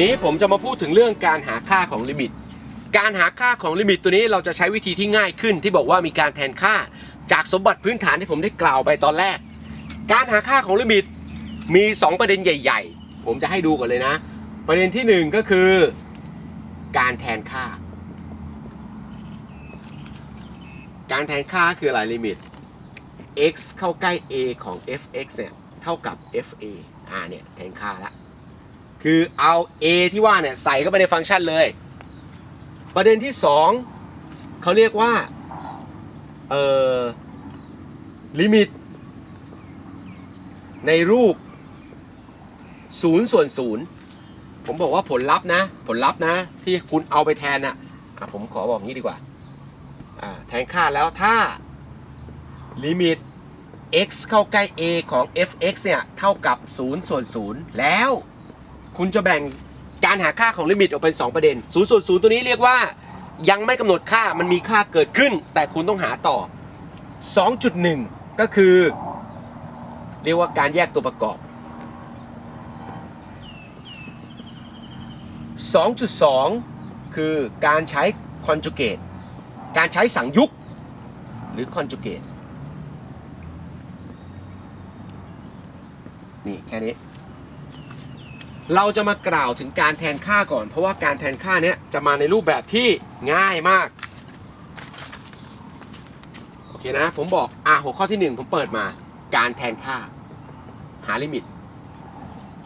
ีนี้ผมจะมาพูดถึงเรื่องการหาค่าของลิมิต การหาค่าของลิมิตตัวนี้เราจะใช้วิธีที่ง่ายขึ้นที่บอกว่ามีการแทนค่าจากสมบัติพื้นฐานที่ผมได้กล่าวไปตอนแรก การหาค่าของลิมิตมี 2 ประเด็นใหญ่ ๆ ผมจะให้ดูก่อนเลยนะ ประเด็นที่ 1 ก็คือ การแทนค่า การแทนค่าคืออะไรลิมิต x เข้าใกล้ a ของ fx เนี่ยเท่ากับ fa อ่าเนี่ยแทนค่าละ คือเอา a ที่ว่าเนี่ยใส่เข้าไปในฟังก์ชันเลย ประเด็นที่ 2เขาเรียกว่าเอ่อลิมิต ในรูป0ส่วน0ผมบอกว่าผลลัพธ์นะ ผลลัพธ์นะ ที่คุณเอาไปแทนนะอะผมขอบอกงี้ดีกว่าอ่าแทนค่าแล้วถ้าลิมิต x เข้าใกล้ a ของ fx เนี่ย เท่ากับ 0 ส่วน 0 แล้ว คุณจะแบ่งการหาค่าของลิมิตออกเป็น 2 ประเด็น0ส่วน0ตัวนี้เรียกว่ายังไม่กำหนดค่ามันมีค่าเกิดขึ้น แต่คุณต้องหาต่อ 2.1 ก็คือ เรียกว่าการแยกตัวประกอบ 2.2 คือการใช้ conjugate การใช้สังยุกหรือ conjugate นี่แค่นี้ เราจะมากล่าวถึงการแทนค่าก่อน เพราะว่าการแทนค่าเนี้ยจะมาในรูปแบบที่ง่ายมาก โอเคนะ ผมบอกอะหัวข้อที่ 1 ผมเปิดมา การแทนค่า หาลิมิต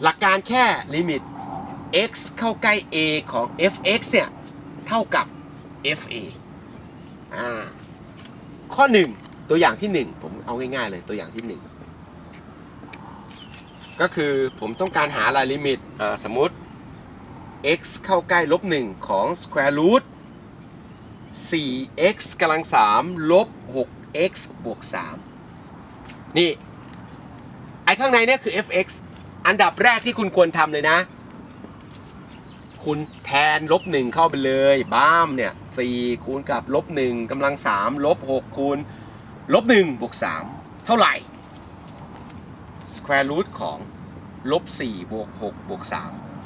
หลักการแค่ลิมิต x เข้าใกล้ a ของ fx เนี่ย เท่ากับ fa อ่า ข้อ 1 ตัวอย่างที่ 1 ผมเอาง่ายๆเลยตัวอย่างที่ 1 ก็คือผมต้องการหาลายลิมิตสมมติ x เข้าใกล้ลบ1ของ square root 4x กำลัง3ลบ 6x บวก 3 นี่ ไอ้ข้างในเนี่ยคือ fx อันดับแรกที่คุณควรทำเลยนะ คุณแทนลบ1เข้าไปเลยบ้ามเนี่ย4คูณกับลบ1กำลัง3ลบ6คูณลบ1บวก3 เท่าไหร่ square root ของลบ4บวก6บวก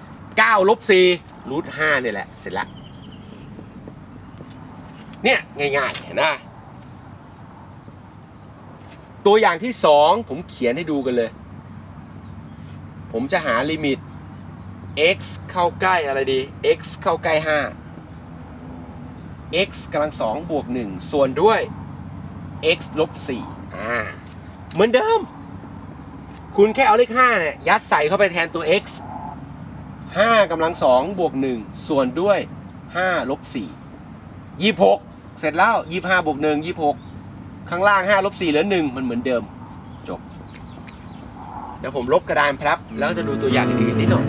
3 9ลบ4รูท5เนี่ยแหละ เสร็จแล้วเนี่ยง่ายๆ เห็นไหมตัวอย่างที่ 2 ผมเขียนให้ดูกันเลย ผมจะหาลิมิต x เข้าใกล้อะไรดี x เข้าใกล้ 5 x กำลัง2บวก1ส่วนด้วย x ลบ4อ่า เหมือนเดิม คุณแค่เอาเลข5เนี่ยยัดใส่เข้าไปแทนตัว x 5กำลัง2บวก1ส่วนด้วย5ลบ4 26 เสร็จแล้ว 25บวก1 26 ข้างล่าง5ลบ4เหลือ 1 มันเหมือนเดิม จบเดี๋ยวผมลบกระดานพลับ แล้วจะดูตัวอย่างอื่นนิดหน่อย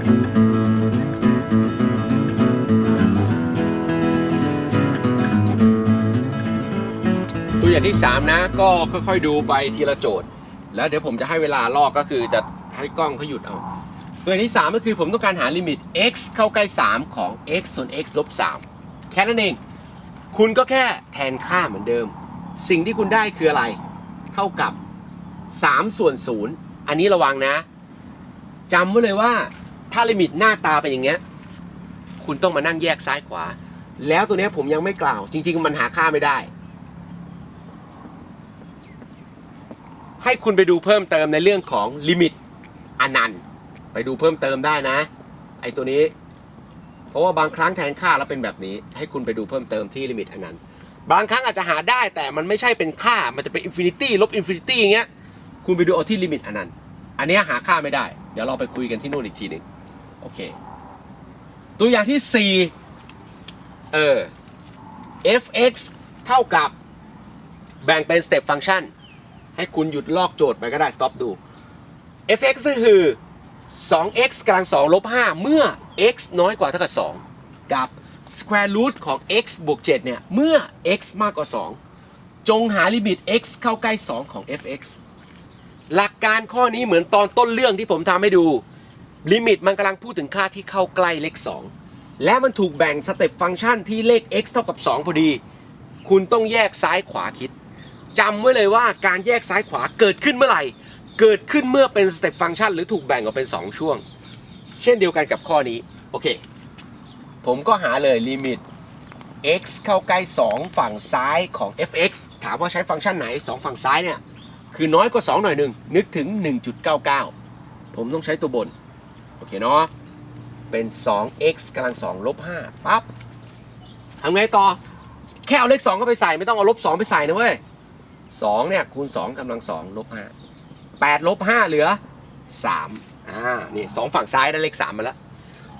ตัวอย่างที่ 3 นะ ก็ค่อยๆดูไปทีละโจทย์ แล้วเดี๋ยวผมจะให้เวลาลอกก็คือจะให้กล้องเขาหยุดเอา ตัวอย่างที่ 3 ก็คือผมต้องการหาลิมิต x เข้าใกล้ 3 ของ x ส่วน x ลบ3แค่นั้นเอง คุณก็แค่แทนค่าเหมือนเดิม สิ่งที่คุณได้คืออะไร เท่ากับ 3 ส่วน 0 อันนี้ระวังนะจำไว้เลยว่าถ้าลิมิตหน้าตาเป็นอย่างเงี้ย คุณต้องมานั่งแยกซ้ายขวา แล้วตัวนี้ผมยังไม่กล่าว จริง ๆ มันหาค่าไม่ได้ ให้คุณไปดูเพิ่มเติมในเรื่องของลิมิตอนันต์ ไปดูเพิ่มเติมได้นะ ไอตัวนี้ เพราะว่าบางครั้งแทนค่าแล้วเป็นแบบนี้ ให้คุณไปดูเพิ่มเติมที่ลิมิตอนันต์ บางครั้งอาจจะหาได้แต่มันไม่ใช่เป็นค่า มันจะเป็นอินฟินิตี้ลบอินฟินิตี้อย่างเงี้ย คุณไปดูเอาที่ลิมิตอนันต์ อันนี้หาค่าไม่ได้ เดี๋ยวเราไปคุยกันที่นู่นอีกทีหนึ่งโอเค ตัวอย่างที่4เออ fx เท่ากับแบ่งเป็น step function ให้คุณหยุดลอกโจทย์ไปก็ได้ stop ดู fx ก็คือ 2x กำลัง2ลบ5เมื่อ x น้อยกว่าเท่ากับ 2 กับ square root ของ x บวก7เนี่ย เมื่อ x มากกว่า 2 จงหาลิมิต x เข้าใกล้ 2 ของ fx หลักการข้อนี้เหมือนตอนต้นเรื่องที่ผมทำให้ดู ลิมิตมันกำลังพูดถึงค่าที่เข้าใกล้เลข 2 และมันถูกแบ่งสเต็ปฟังก์ชันที่เลข x เท่ากับ 2 พอดี คุณต้องแยกซ้ายขวาคิด จำไว้เลยว่าการแยกซ้ายขวาเกิดขึ้นเมื่อไหร่ เกิดขึ้นเมื่อเป็นสเต็ปฟังก์ชันหรือถูกแบ่งออกเป็น 2 ช่วง เช่นเดียวกันกับข้อนี้ โอเค ผมก็หาเลยลิมิต x เข้าใกล้ 2 ฝั่งซ้ายของ fx ถามว่าใช้ฟังก์ชันไหน 2 ฝั่งซ้ายเนี่ย คือน้อยกว่า 2 หน่อยหนึ่งนึกถึง 1.99 ผมต้องใช้ตัวบน โอเคเนาะเป็น 2x กำลัง2ลบ5ปั๊บทำไงต่อ แค่เอาเลข 2 เข้าไปใส่ ไม่ต้องเอาลบ 2 ไปใส่นะเว้ย 2เนี่ยคูณ2กำลัง2ลบ5 8ลบ5เหลือ3อ่านี่2ฝั่งซ้ายได้เลข3มาแล้ว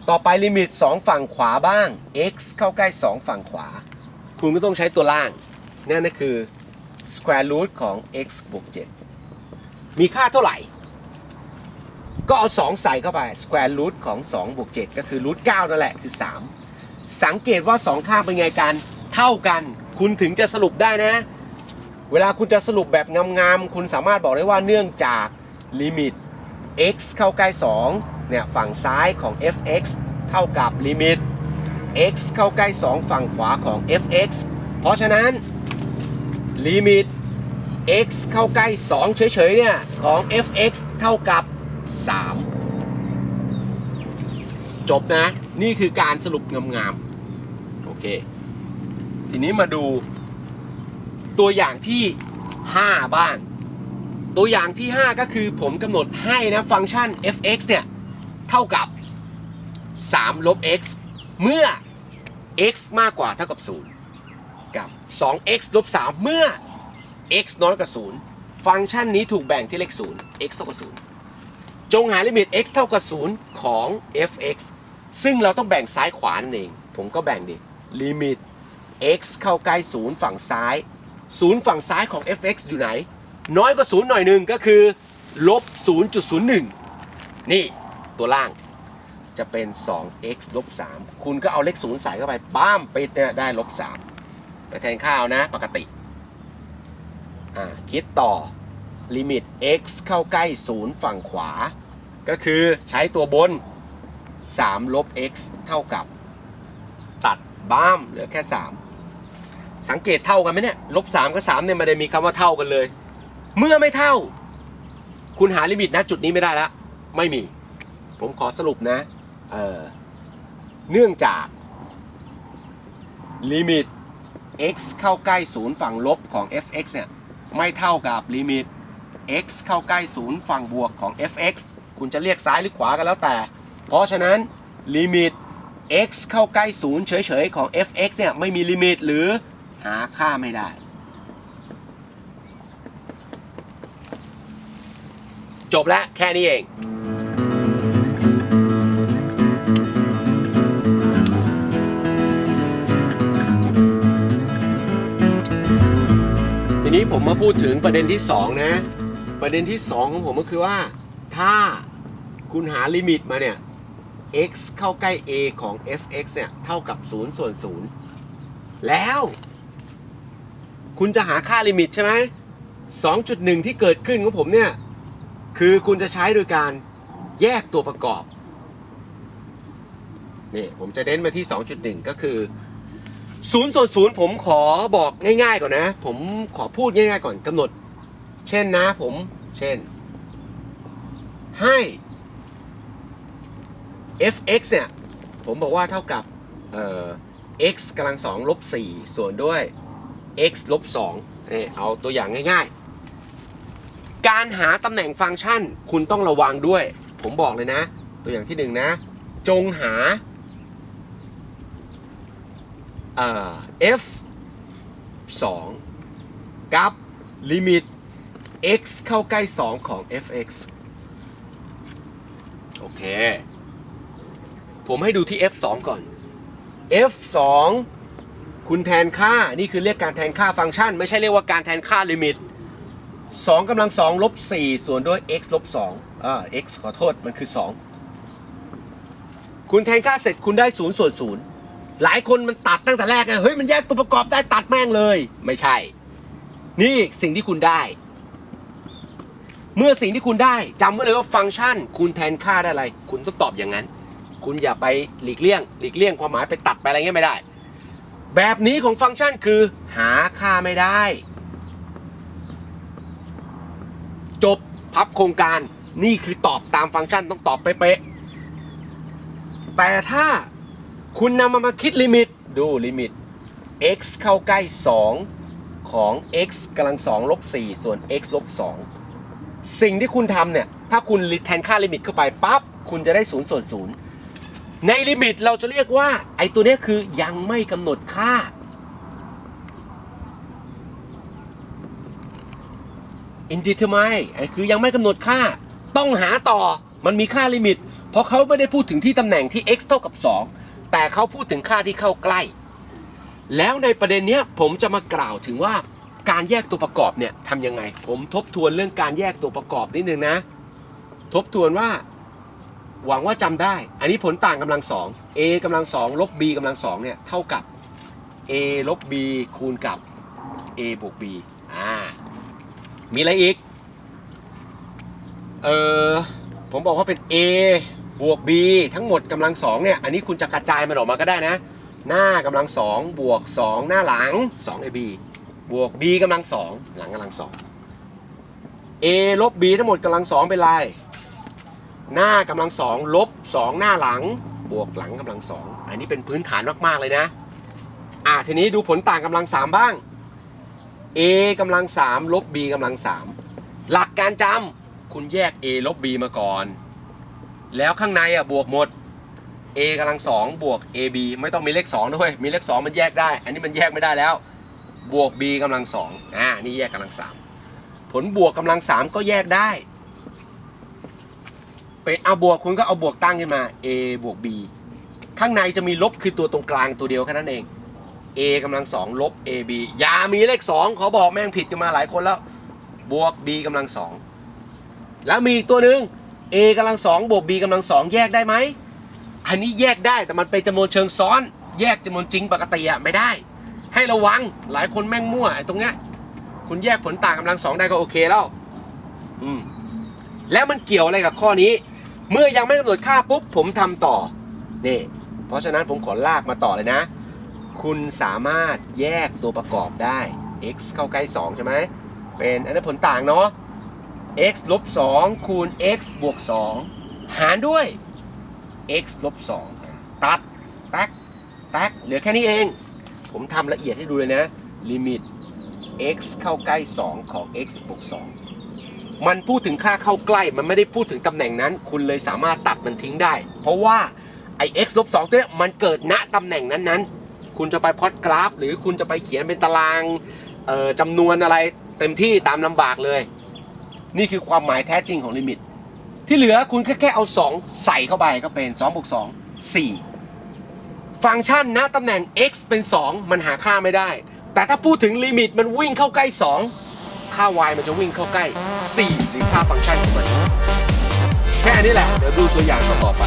ต่อไปลิมิต 2 ฝั่งขวาบ้าง x เข้าใกล้ 2 ฝั่งขวา คุณก็ต้องใช้ตัวล่าง นั่นก็คือ square root ของ x บวก7มีค่าเท่าไหร่ ก็เอา 2 ใส่เข้าไป square root ของ 2 บวก 7 ก็คือ root 9นั่นแหละคือ 3 สังเกตว่า2ข้างเป็นไงกัน เท่ากัน คุณถึงจะสรุปได้นะ เวลาคุณจะสรุปแบบงามๆ คุณสามารถบอกได้ว่าเนื่องจากลิมิต x เข้าใกล้2เนี่ยฝั่งซ้ายของ fx เท่ากับลิมิต x เข้าใกล้ 2 ฝั่งขวาของ fx เพราะฉะนั้นลิมิต x เข้าใกล้ 2 เฉยๆเนี่ยของ fx เท่ากับ 3 จบนะ นี่คือการสรุปงามๆ โอเค ทีนี้มาดู ตัวอย่างที่ 5 บ้าง ตัวอย่างที่ 5 ก็คือผมกำหนดให้นะฟังก์ชัน fx เนี่ย เท่ากับ 3 ลบ x เมื่อ x มากกว่าเท่ากับ 0 กับ 2x ลบ 3 เมื่อ x น้อยกว่า 0 ฟังก์ชันนี้ถูกแบ่งที่เลข 0 x เท่ากับ 0 จงหาลิมิต x เท่ากับ 0 ของ fx ซึ่งเราต้องแบ่งซ้ายขวานั่นเอง ผมก็แบ่งดิ ลิมิต x เข้าใกล้ 0 ฝั่งซ้าย 0ฝั่งซ้ายของ fx อยู่ไหน น้อยกว่า0หน่อยหนึ่งก็คือลบ0.01 นี่ตัวล่างจะเป็น 2x ลบ3คุณก็เอาเลข0ใส่เข้าไปป้ามปิดเนี่ยได้ลบ3ไปแทนข้าวนะปกติ อ่า คิดต่อลิมิต x เข้าใกล้ 0 ฝั่งขวา ก็คือใช้ตัวบน 3 ลบ x เท่ากับ ตัดบ้ามเหลือแค่ 3 สังเกตเท่ากันไหมเนี่ยลบ3กับ3เนี่ยไม่ได้มีคำว่าเท่ากันเลย เมื่อไม่เท่า คุณหาลิมิตนะจุดนี้ไม่ได้ล้วไม่มี ผมขอสรุปนะเออเนื่องจากลิมิต x เข้าใกล้0ฝั่งลบของ fx เนี่ยไม่เท่ากับลิมิต x เข้าใกล้0ฝั่งบวกของ fx คุณจะเรียกซ้ายหรือขวากันแล้วแต่ เพราะฉะนั้นลิมิต x เข้าใกล้0เฉยๆของ fx เนี่ยไม่มีลิมิตหรือ หาค่าไม่ได้ จบแล้วแค่นี้เองทีนี้ผมมาพูดถึงประเด็นที่2นะ ประเด็นที่2ของผมก็คือว่า ถ้าคุณหาลิมิตมาเนี่ย x เข้าใกล้ a ของ fx เนี่ย เท่ากับ 0 ส่วน 0 แล้ว คุณจะหาค่าลิมิตใช่ไหม2.1 ที่เกิดขึ้นของผมเนี่ย คือคุณจะใช้โดยการแยกตัวประกอบ นี่ผมจะเน้นมาที่ 2.1 ก็คือ0ส่วน0ผมขอบอกง่ายๆก่อนนะ ผมขอพูดง่ายๆก่อนกำหนด เช่นนะผม เช่น ให้ fx เนี่ย ผมบอกว่าเท่ากับเอ่อ x กำลัง2ลบ4ส่วนด้วย x ลบ2นี่เอาตัวอย่างง่ายๆ การหาตำแหน่งฟังก์ชันคุณต้องระวังด้วย ผมบอกเลยนะ ตัวอย่างที่หนึ่งนะ จงหาเอ่อ f 2กับลิมิต x เข้าใกล้ 2 ของ fx โอเค ผมให้ดูที่ f 2ก่อน f 2 คุณแทนค่านี่คือเรียกการแทนค่าฟังก์ชัน ไม่ใช่เรียกว่าการแทนค่าลิมิต2กำลัง2ลบ4ส่วนด้วย x ลบ2อ่า x ขอโทษมันคือ 2 คุณแทนค่าเสร็จคุณได้0ส่วน0หลายคนมันตัดตั้งแต่แรกไงเฮ้ยมันแยกตัวประกอบได้ตัดแม่งเลย ไม่ใช่ นี่สิ่งที่คุณได้ เมื่อสิ่งที่คุณได้จำไว้เลยว่าฟังก์ชัน คุณแทนค่าได้อะไร คุณต้องตอบอย่างนั้น คุณอย่าไปหลีกเลี่ยง หลีกเลี่ยงความหมายไปตัดไปอะไรเงี้ยไม่ได้ แบบนี้ของฟังก์ชันคือหาค่าไม่ได้ จบพับโครงการนี่คือตอบตามฟังก์ชันต้องตอบเป๊ะๆแต่ถ้าคุณนำมามาคิดลิมิตดูลิมิต x เข้าใกล้ 2 ของ x กำลัง2ลบ4ส่วน x ลบ2สิ่งที่คุณทำเนี่ย ถ้าคุณแทนค่าลิมิตเข้าไปปั๊บ คุณจะได้0ส่วน0 ในลิมิตเราจะเรียกว่า ไอ้ตัวนี้คือยังไม่กำหนดค่า indeterminate ไอ้คือยังไม่กำหนดค่า ต้องหาต่อมันมีค่าลิมิต เพราะเขาไม่ได้พูดถึงที่ตำแหน่งที่ x เท่ากับ 2 แต่เขาพูดถึงค่าที่เข้าใกล้ แล้วในประเด็นเนี้ยผมจะมากล่าวถึงว่าการแยกตัวประกอบเนี่ยทำยังไง ผมทบทวนเรื่องการแยกตัวประกอบนิดนึงนะ ทบทวนว่า หวังว่าจำได้ อันนี้ผลต่างกำลังสอง a กำลังสองลบ b กำลังสองเนี่ยเท่ากับ a ลบ b คูณกับ a บวก b อ่า มีอะไรอีก เออผมบอกว่าเป็น a บวก b ทั้งหมดกำลังสองเนี่ย อันนี้คุณจะกระจายมันออกมาก็ได้นะ หน้ากำลังสองบวกสองหน้าหลัง 2 ab บวก b กำลังสองหลังกำลังสอง a ลบ b ทั้งหมดกำลังสองเป็นไร หน้ากำลังสองลบสองหน้าหลัง บวกหลังกำลังสองอันนี้เป็นพื้นฐานมากๆเลยนะ อะทีนี้ดูผลต่างกำลังสามบ้าง a กำลังสามลบ b กำลังสามหลักการจำคุณแยก a ลบ b มาก่อน แล้วข้างในอะบวกหมด a กำลังสองบวก ab ไม่ต้องมีเลข2ด้วยมีเลข 2 มันแยกได้ อันนี้มันแยกไม่ได้แล้ว บวก b กำลังสองอ่านี่แยกกำลังสามผลบวกกำลังสามก็แยกได้ ไปเอาบวกคุณก็เอาบวกตั้งขึ้นมา a บวก b ข้างในจะมีลบคือตัวตรงกลางตัวเดียวแค่นั้นเอง a กำลังสองลบ ab อย่ามีเลข2ขอบอกแม่งผิดกันมาหลายคนแล้ว บวก b กำลังสองแล้วมีตัวหนึ่ง a กำลังสองบวก b กำลังสองแยกได้ไหมอันนี้แยกได้แต่มันเป็นจำนวนเชิงซ้อน แยกจำนวนจริงปกติอะไม่ได้ ให้ระวังหลายคนแม่งมั่วไอ้ตรงเนี้ยคุณแยกผลต่างกำลังสองได้ก็โอเคแล้ว อืมแล้วมันเกี่ยวอะไรกับข้อนี้ เมื่อยังไม่กำหนดค่าปุ๊บผมทำต่อนี่เพราะฉะนั้นผมขอลากมาต่อเลยนะ คุณสามารถแยกตัวประกอบได้ x เข้าใกล้ 2 ใช่ไหม เป็นอันนี้ผลต่างเนาะ x ลบ2คูณ x บวก 2 หารด้วย x ลบ2ตัดแท็กแท็กเหลือแค่นี้เอง ผมทำละเอียดให้ดูเลยนะ ลิมิต x เข้าใกล้ 2 ของ x บวก 2 มันพูดถึงค่าเข้าใกล้ มันไม่ได้พูดถึงตำแหน่งนั้น คุณเลยสามารถตัดมันทิ้งได้ เพราะว่าไอ้ x ลบ2ตัวเนี้ยมันเกิดณตำแหน่งนั้นๆ คุณจะไปพอตกราฟ หรือคุณจะไปเขียนเป็นตารางเอ่อจำนวนอะไรเต็มที่ตามลำบากเลย นี่คือความหมายแท้จริงของลิมิต ที่เหลือคุณแค่แค่เอา 2 ใส่เข้าไปก็เป็น2บวก2 4 ฟังก์ชันนะตำแหน่ง x เป็น 2 มันหาค่าไม่ได้ แต่ถ้าพูดถึงลิมิตมันวิ่งเข้าใกล้ 2 ค่า y มันจะวิ่งเข้าใกล้ 4 หรือค่าฟังก์ชันของมัน แค่นี้แหละ เดี๋ยวดูตัวอย่างต่อไป